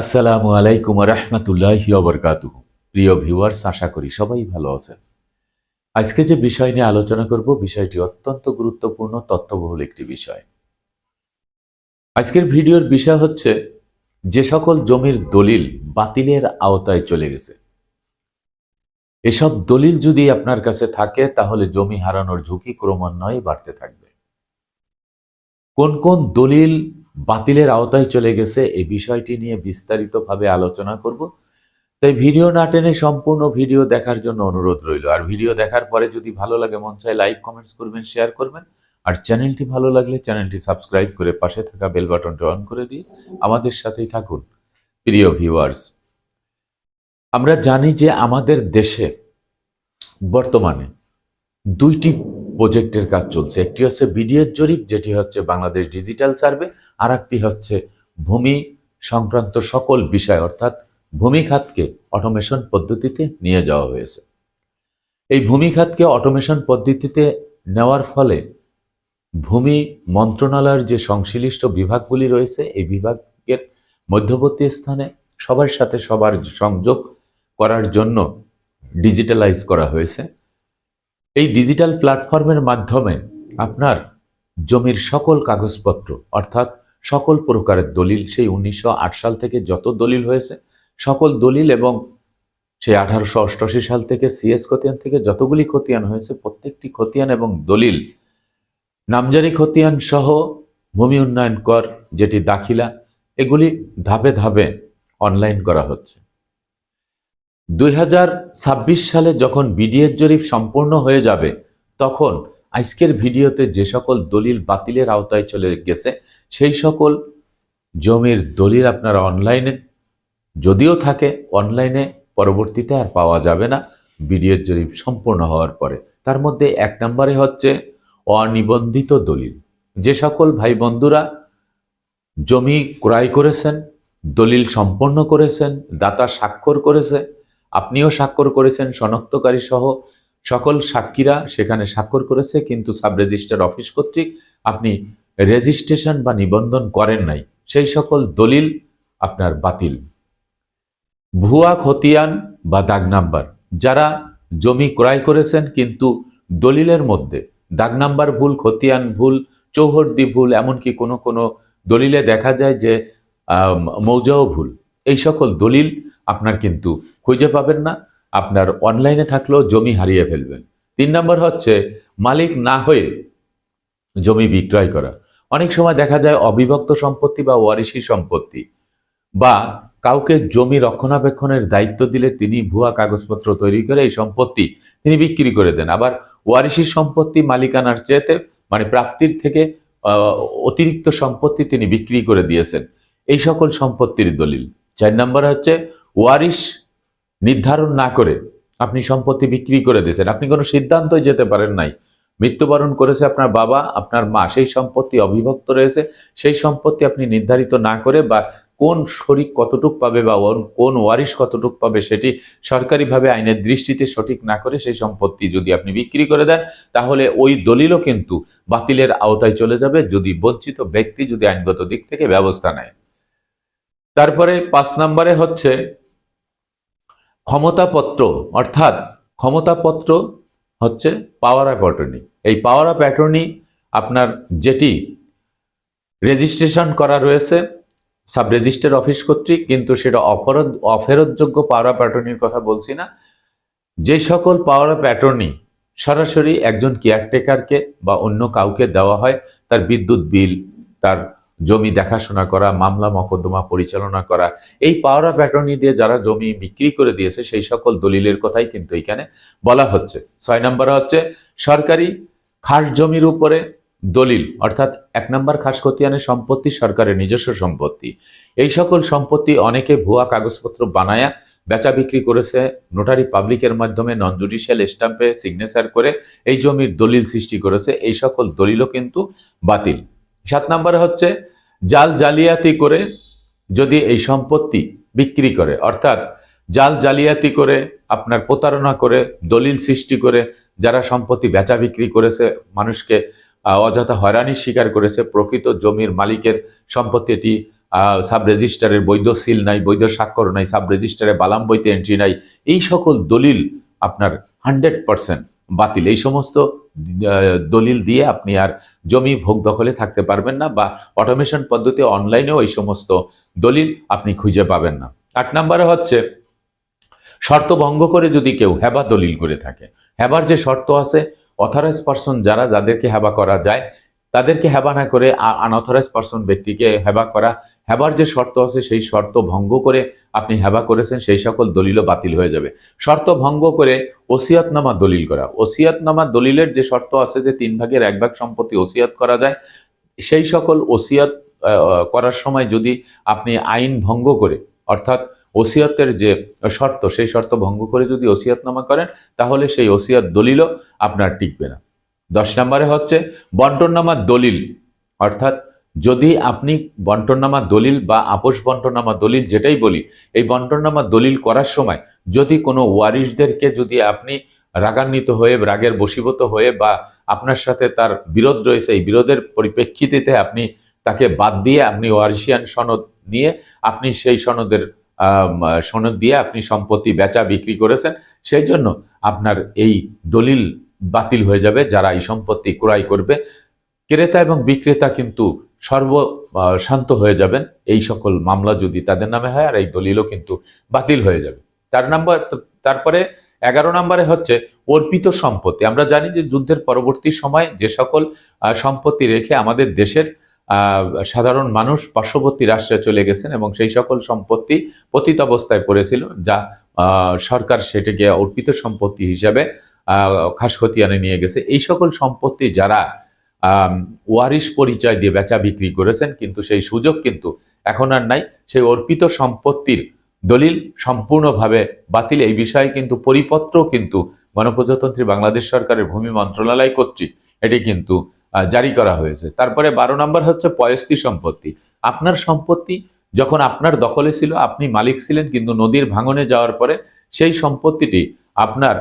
আসসালামু আলাইকুম রহমতুল্লাহ বরকাত প্রিয় ভিউয়ার্স, আশা করি সবাই ভালো আছেন। আজকে যে বিষয় নিয়ে আলোচনা করব, বিষয়টি অত্যন্ত গুরুত্বপূর্ণ, তথ্যবহুল একটি বিষয়। আজকের ভিডিওর বিষয় হচ্ছে, যে সকল জমির দলিল বাতিলের আওতায় চলে গেছে। এসব দলিল যদি আপনার কাছে থাকে, তাহলে জমি হারানোর ঝুঁকি ক্রমান্বয়ে বাড়তে থাকবে। কোন কোন দলিল বাতিলের আওতায় চলে গেছে। এই বিষয়টি নিয়ে বিস্তারিতভাবে আলোচনা করব। তাই ভিডিও না টেনে সম্পূর্ণ ভিডিও দেখার জন্য অনুরোধ রইল। আর ভিডিও দেখার পরে যদি ভালো লাগে, মন চায় লাইক, কমেন্টস করবেন, শেয়ার করবেন। আর চ্যানেলটি ভালো লাগলে চ্যানেলটি সাবস্ক্রাইব করে পাশে থাকা বেল বাটনটি অন করে দিয়ে আমাদের সাথেই থাকুন। প্রিয় ভিউয়ার্স, আমরা জানি যে আমাদের দেশে বর্তমানে দুইটি প্রজেক্টের কাজ চলছে। একটি হচ্ছে বিডিএস জরিপ, যেটি হচ্ছে বাংলাদেশ ডিজিটাল সার্ভে আর একটি হচ্ছে ভূমি সংক্রান্ত সকল বিষয়, অর্থাৎ ভূমি খাতকে অটোমেশন পদ্ধতিতে নিয়ে যাওয়া হয়েছে। এই ভূমি খাতকে অটোমেশন পদ্ধতিতে নেওয়ার ফলে ভূমি মন্ত্রণালয়ের যে সংশ্লিষ্ট বিভাগগুলি রয়েছে, এই বিভাগের মধ্যবর্তী স্থানে সবার সাথে সবার সংযোগ করার জন্য ডিজিটালাইজ করা হয়েছে। এই ডিজিটাল প্ল্যাটফর্মের মাধ্যমে আপনার জমির সকল কাগজপত্র, অর্থাৎ সকল প্রকারের দলিল, সেই উনিশশো আট সাল থেকে যত দলিল হয়েছে, সকল দলিল এবং সেই আঠারোশো অষ্টআশি সাল থেকে সিএস খতিয়ান থেকে যতগুলি খতিয়ান হয়েছে, প্রত্যেকটি খতিয়ান এবং দলিল, নামজারি খতিয়ান সহ ভূমি উন্নয়ন কর, যেটি দাখিলা, এগুলি ধাপে ধাপে অনলাইন করা হচ্ছে। দুই হাজার ছাব্বিশ সালে যখন বিডিএস জরিপ সম্পূর্ণ হয়ে যাবে, তখন আজকের ভিডিওতে যে সকল দলিল বাতিলের আওতায় চলে গেছে, সেই সকল জমির দলিল আপনারা অনলাইনে, যদিও থাকে, অনলাইনে পরবর্তীতে আর পাওয়া যাবে না, বিডিএস জরিপ সম্পূর্ণ হওয়ার পরে। তার মধ্যে এক নম্বরে হচ্ছে অনিবন্ধিত দলিল। যে সকল ভাই বন্ধুরা জমি ক্রয় করেছেন, দলিল সম্পন্ন করেছেন, দাতা স্বাক্ষর করেছে আপনিও স্বাক্ষর করেছেন, শনাক্তকারী সহ সকল সাক্ষীরা সেখানে স্বাক্ষর করেছে, কিন্তু সাব রেজিস্ট্রার অফিস কর্তৃক আপনি রেজিস্ট্রেশন বা নিবন্ধন করেন নাই। সেই সকল দলিল আপনার বাতিল। ভুয়া খতিয়ান বা দাগ নাম্বার। যারা জমি ক্রয় করেছেন, কিন্তু দলিলের মধ্যে দাগ নাম্বার ভুল, খতিয়ান ভুল, চৌহদ্দি ভুল, এমনকি কোনো কোনো দলিলে দেখা যায় যে মৌজাও ভুল। এই সকল দলিল আপনার কিন্তু খুঁজে পাবেন না। আপনার অনলাইনে থাকলেও জমি হারিয়ে ফেলবেন। তিন নম্বর হচ্ছে, মালিক না হয়ে জমি বিক্রয় করা। অনেক সময় দেখা যায় অবিভক্ত সম্পত্তি বা ওয়ারিশি সম্পত্তি বা কাউকে জমি রক্ষণাবেক্ষণের দায়িত্ব দিলে তিনি ভুয়া কাগজপত্র তৈরি করে এই সম্পত্তি তিনি বিক্রি করে দেন। আবার ওয়ারিশির সম্পত্তি মালিকানার চেয়েতে মানে প্রাপ্তির থেকে অতিরিক্ত সম্পত্তি তিনি বিক্রি করে দিয়েছেন। এই সকল সম্পত্তির দলিল। চার নম্বর হচ্ছে ওয়ারিশ নির্ধারণ না করে আপনি সম্পত্তি বিক্রি করে দিয়েছেন। আপনি কোনো সিদ্ধান্তই যেতে পারেন নাই। মৃত্যুবরণ করেছে আপনার বাবা, আপনার মা, সেই সম্পত্তি অবিভক্ত রয়েছে। সেই সম্পত্তি আপনি নির্ধারিত না করে বা কোন শরিক কতটুক পাবে বা কোন ওয়ারিশ কতটুক পাবে সেটি সরকারিভাবে আইনের দৃষ্টিতে সঠিক না করে সেই সম্পত্তি যদি আপনি বিক্রি করে দেন, তাহলে ওই দলিলও কিন্তু বাতিলের আওতায় চলে যাবে। যদি বঞ্চিত ব্যক্তি যদি আইনগত দিক থেকে ব্যবস্থা নেয়। তারপরে পাঁচ নম্বরে হচ্ছে ক্ষমতাপত্র, অর্থাৎ ক্ষমতাপত্র হচ্ছে পাওয়ার অফ অ্যাটর্নি এই পাওয়ার অফ অ্যাটর্নি আপনার যেটি রেজিস্ট্রেশন করা রয়েছে সাব রেজিস্টার অফিস কর্তৃক, কিন্তু সেটা অফরত অফেরতযোগ্য পাওয়ার অফ অ্যাটর্নির কথা বলছি না। যে সকল পাওয়ার অফ অ্যাটর্নি সরাসরি একজন কেয়ারটেকারকে বা অন্য কাউকে দেওয়া হয়, তার বিদ্যুৎ বিল, তার জমি দেখাশোনা করা, মামলা মকদ্দমা পরিচালনা করা, এই পাওয়ার অফ অ্যাটর্নি দিয়ে যারা জমি বিক্রি করে দিয়েছে, সেই সকল দলিলের কথাই কিন্তু এখানে বলা হচ্ছে। ছয় নম্বর হচ্ছে, সরকারি খাস জমির উপরে দলিল, অর্থাৎ এক নম্বর খাস খতিয়ানের সম্পত্তি, সরকারের নিজস্ব সম্পত্তি। এই সকল সম্পত্তি অনেকে ভুয়া কাগজপত্র বানায়া বেচা বিক্রি করেছে নোটারি পাবলিকের মাধ্যমে নন জুডিশিয়াল স্ট্যাম্পে সিগনেচার করে, এই জমির দলিল সৃষ্টি করেছে, এই সকল দলিলও কিন্তু বাতিল। সাত নম্বরে হচ্ছে, জাল জালিয়াতি করে যদি এই সম্পত্তি বিক্রি করে, অর্থাৎ জাল জালিয়াতি করে, আপনার প্রতারণা করে, দলিল সৃষ্টি করে, যারা সম্পত্তি বেচা বিক্রি করেছে, মানুষকে অযথা হয়রানির শিকার করেছে, প্রকৃত জমির মালিকের সম্পত্তি এটি সাব রেজিস্টারের বৈধ সিল নাই, বৈধ স্বাক্ষর নাই সাব রেজিস্টারে বালাম বইতে এন্ট্রি নাই, এই সকল দলিল আপনার হান্ড্রেড পার্সেন্ট বাতিল। এই সমস্ত দলিল দিয়ে আপনি আর জমি ভোগ দখলে থাকতে পারবেন না বা অটোমেশন পদ্ধতি অনলাইনেও এই সমস্ত দলিল আপনি খুঁজে পাবেন না। আট নম্বরে হচ্ছে, শর্ত ভঙ্গ করে যদি কেউ হ্যাবা দলিল করে থাকে। হ্যাবার যে শর্ত আছে অথরাইজ পার্সন যারা, যাদেরকে হ্যাবা করা যায় তাদেরকে হেবা না করে আনঅথরাইজ পার্সন ব্যক্তিকে হেবা করা, হেবার যে শর্ত আছে সেই শর্ত ভঙ্গ করে আপনি হেবা করেছেন, সেই সকল দলিলও বাতিল হয়ে যাবে। শর্ত ভঙ্গ করে ওসিয়াতনামা দলিল করা। ওসিয়াতনামা দলিলের যে শর্ত আছে যে তিন ভাগের এক ভাগ সম্পত্তি ওসিয়াত করা যায়, সেই সকল ওসিয়াত করার সময় যদি আপনি আইন ভঙ্গ করে, অর্থাৎ ওসিয়াতের যে শর্ত, সেই শর্ত ভঙ্গ করে যদি ওসিয়াতনামা করেন, তাহলে সেই ওসিয়াত দলিলও আপনার টিকবে না। দশ নম্বরে হচ্ছে বন্টননামার দলিল। অর্থাৎ যদি আপনি বন্টননামা দলিল বা আপোষ বন্টননামা দলিল যেটাই বলি, এই বন্টননামা দলিল করার সময় যদি কোনো ওয়ারিশদেরকে যদি আপনি রাগান্বিত হয়ে, রাগের বশীভূত হয়ে বা আপনার সাথে তার বিরোধ রয়েছে, এই বিরোধের পরিপ্রেক্ষিতে আপনি তাকে বাদ দিয়ে আপনি ওয়ারিশিয়ান সনদ নিয়ে আপনি সেই সনদের সনদ দিয়ে আপনি সম্পত্তি বেচা বিক্রি করেছেন, সেই জন্য আপনার এই দলিল বাতিল হয়ে যাবে, যারা এই সম্পত্তি ক্রয় করবে। ক্রেতা এবং বিক্রেতা কিন্তু সর্ব শান্ত হয়ে যাবেন। এই সকল মামলা যদি তাদের নামে হয় আর এই দলিলও কিন্তু বাতিল হয়ে যাবে। চার নম্বর, তারপরে এগারো নম্বরে হচ্ছে অর্পিত সম্পত্তি। আমরা জানি যে যুদ্ধের পরবর্তী সময় যে সকল সম্পত্তি রেখে আমাদের দেশের সাধারণ মানুষ পার্শ্ববর্তী রাষ্ট্রে চলে গেছেন এবং সেই সকল সম্পত্তি পতিত অবস্থায় পড়েছিল, যা সরকার সেটাকে অর্পিত সম্পত্তি হিসাবে আহ, খাস খতিয়ানে নিয়ে গেছে। এই সকল সম্পত্তি যারা ওয়ারিশ পরিচয় দিয়ে বেচা বিক্রি করেছেন কিন্তু সেই সুযোগ কিন্তু এখন আর নাই। সেই অর্পিত সম্পত্তির দলিল সম্পূর্ণভাবে বাতিল। এই বিষয়ে কিন্তু পরিপত্র কিন্তু গণপ্রজাতন্ত্রী বাংলাদেশ সরকারের ভূমি মন্ত্রণালয় কর্তৃক এটি কিন্তু জারি করা হয়েছে। তারপরে বারো নম্বর হচ্ছে পয়স্তি সম্পত্তি। আপনার সম্পত্তি যখন আপনার দখলে ছিল আপনি মালিক ছিলেন কিন্তু নদীর ভাঙনে যাওয়ার পরে সেই সম্পত্তিটি আপনার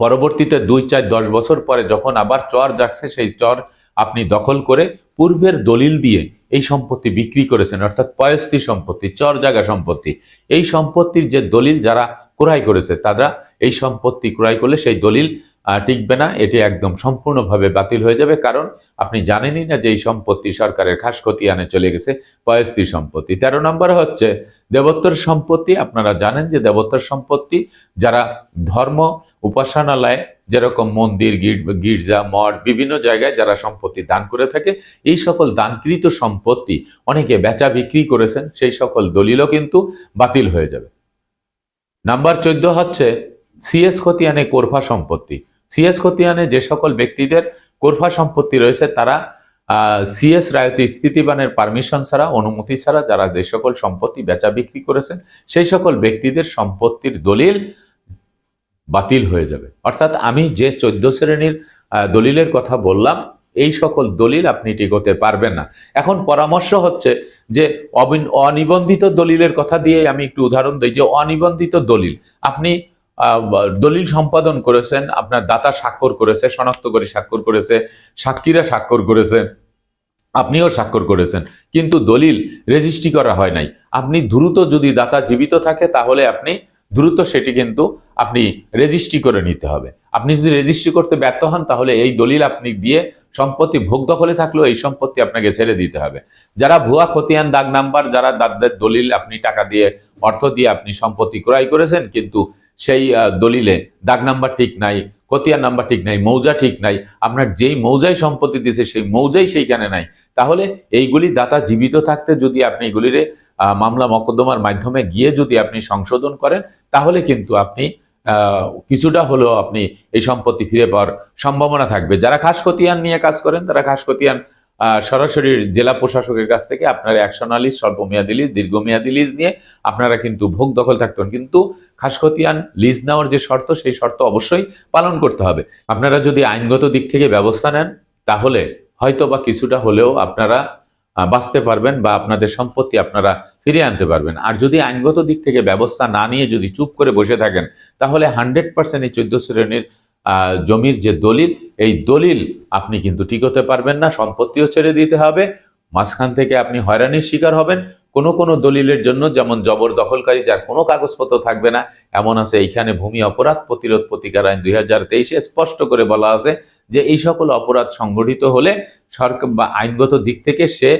পরবর্তীতে দুই চার দশ বছর পরে যখন আবার চর জাগছে সেই চর আপনি দখল করে পূর্বের দলিল দিয়ে এই সম্পত্তি বিক্রি করেছেন, অর্থাৎ পয়স্তি সম্পত্তি, চর জাগা সম্পত্তি। এই সম্পত্তির যে দলিল যারা ক্রয় করেছে, তারা এই সম্পত্তি ক্রয় করলে সেই দলিল টিকবে না, এটি একদম সম্পূর্ণভাবে বাতিল হয়ে যাবে, কারণ আপনি জানেনই না যে এই সম্পত্তি সরকারের খাস খতিয়ানে চলে গেছে পয়স্তি সম্পত্তি। তেরো নম্বর হচ্ছে, দেবোত্তর সম্পত্তি, আপনারা জানেন যে দেবোত্তর সম্পত্তি, যারা ধর্ম উপাসনালয় যেরকম মন্দির, গির- গির্জা, মঠ, বিভিন্ন জায়গায় যারা সম্পত্তি দান করে থাকে, এই সকল দানকৃত সম্পত্তি অনেকে বেচা বিক্রি করেছেন, সেই সকল দলিলও কিন্তু বাতিল হয়ে যাবে। নাম্বার চোদ্দ হচ্ছে সিএস খতিয়ানে কোরফা সম্পত্তি। সিএস খতিয়ানে যে সকল ব্যক্তিদের কোরফা সম্পত্তি রয়েছে, তারা সিএস রায়ত স্থিতিবানের পারমিশন ছাড়া, অনুমতি ছাড়া যারা যে সকল সম্পত্তি বেচা বিক্রি করেছেন, সেই সকল ব্যক্তিদের সম্পত্তির দলিল বাতিল হয়ে যাবে। অর্থাৎ আমি যে চোদ্দ শ্রেণির দলিলের কথা বললাম, এই সকল দলিল আপনি টিকোতে পারবেন না। এখন পরামর্শ হচ্ছে যে অনিবন্ধিত দলিলের কথা দিয়ে আমি একটু উদাহরণ দিই, যে অনিবন্ধিত দলিল, আপনি দলিল সম্পাদন করেছেন, আপনার দাতা স্বাক্ষর করেছে শনাক্ত করে স্বাক্ষর করেছে সাক্ষীরা স্বাক্ষর করেছে, আপনিও স্বাক্ষর করেছেন। কিন্তু দলিল রেজিস্ট্রি করা হয় নাই। আপনি দ্রুত যদি দাতা জীবিত থাকে, তাহলে আপনি দ্রুত সেটি কিন্তু আপনি রেজিস্ট্রি করে নিতে হবে। আপনি যদি রেজিস্ট্রি করতে ব্যর্থ হন, তাহলে এই দলিল আপনি দিয়ে সম্পত্তি ভোগ দখলে থাকলেও এই সম্পত্তি আপনাকে ছেড়ে দিতে হবে। যারা ভুয়া, খতিয়ান, দাগ নাম্বার, যারা দাদের দলিল আপনি টাকা দিয়ে, অর্থ দিয়ে আপনি সম্পত্তি ক্রয় করেছেন, কিন্তু সেই দলিলে দাগ নাম্বার ঠিক নাই, খতিয়ান নাম্বার ঠিক নাই, মৌজা ঠিক নাই, আপনার যেই মৌজায় সম্পত্তি দিয়েছে সেই মৌজাই সেইখানে নাই। তাহলে এইগুলি দাতা জীবিত থাকতে যদি আপনি এগুলির মামলা মকদ্দমার মাধ্যমে গিয়ে যদি আপনি সংশোধন করেন, তাহলে কিন্তু আপনি কিছুটা হলেও আপনি এই সম্পত্তি ফিরে পাওয়ার সম্ভাবনা থাকবে। যারা খাস খতিয়ান নিয়ে কাজ করেন, তারা খাস খতিয়ান সরাসরি জেলা প্রশাসকের কাছ থেকে আপনার একশনা লিজ স্বল্পমেয়াদী লিজ, দীর্ঘমেয়াদী লিজ নিয়ে আপনারা কিন্তু ভোগ দখল থাকতেন কিন্তু খাস খতিয়ান লিজ নেওয়ার যে শর্ত, সেই শর্ত অবশ্যই পালন করতে হবে। আপনারা যদি আইনগত দিক থেকে ব্যবস্থা নেন, তাহলে হয়তো বা কিছুটা হলেও আপনারা বাঁচতে পারবেন বা আপনাদের সম্পত্তি আপনারা ফিরিয়ে আনতে পারবেন। আর যদি আইনগত দিক থেকে ব্যবস্থা না নিয়ে যদি চুপ করে বসে থাকেন, তাহলে হান্ড্রেড পার্সেন্ট এই চোদ্দ শ্রেণির জমির যে দলিল, এই দলিল আপনি কিন্তু ঠিক হতে পারবেন না, সম্পত্তিও ছেড়ে দিতে হবে। মাঝখান থেকে আপনি হয়রানির শিকার হবেন। কোনো কোনো দলিলের জন্য, যেমন জবর দখলকারী যার কোনো কাগজপত্র থাকবে না, এমন আছে এইখানে ভূমি অপরাধ প্রতিরোধ প্রতিকার আইন দুই হাজার তেইশে স্পষ্ট করে বলা আছে যে এই সকল অপরাধ সংগঠিত হলে সরকার বা আইনগত দিক থেকে সে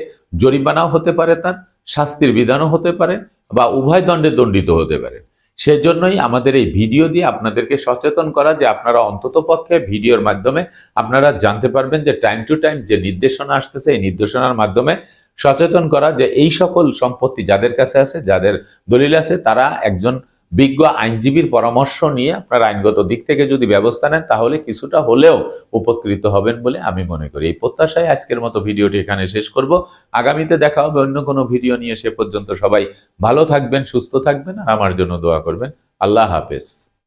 জরিমানাও হতে পারে তার, শাস্তির বিধানও হতে পারে বা উভয় দণ্ডে দণ্ডিত হতে পারে। সেজন্যই আমাদের এই ভিডিও দিয়ে আপনাদেরকে সচেতন করা যে আপনারা অন্তত পক্ষে ভিডিওর মাধ্যমে আপনারা জানতে পারবেন যে টাইম টু টাইম যে নির্দেশনা আসতেছে, এই নির্দেশনার মাধ্যমে সচেতন করা যে এই সকল সম্পত্তি যাদের কাছে আছে, যাদের দলিল আছে, তারা একজন বিজ্ঞ আইনজীবীর পরামর্শ নিয়ে আপনার আইনগত দিক থেকে যদি ব্যবস্থা নেন, তাহলে কিছুটা হলেও উপকৃত হবেন বলে আমি মনে করি। এই প্রত্যাশায় আজকের মতো ভিডিওটি এখানে শেষ করব। আগামীতে দেখা হবে অন্য কোনো ভিডিও নিয়ে। সে পর্যন্ত সবাই ভালো থাকবেন, সুস্থ থাকবেন আর আমার জন্য দোয়া করবেন। আল্লাহ হাফেজ।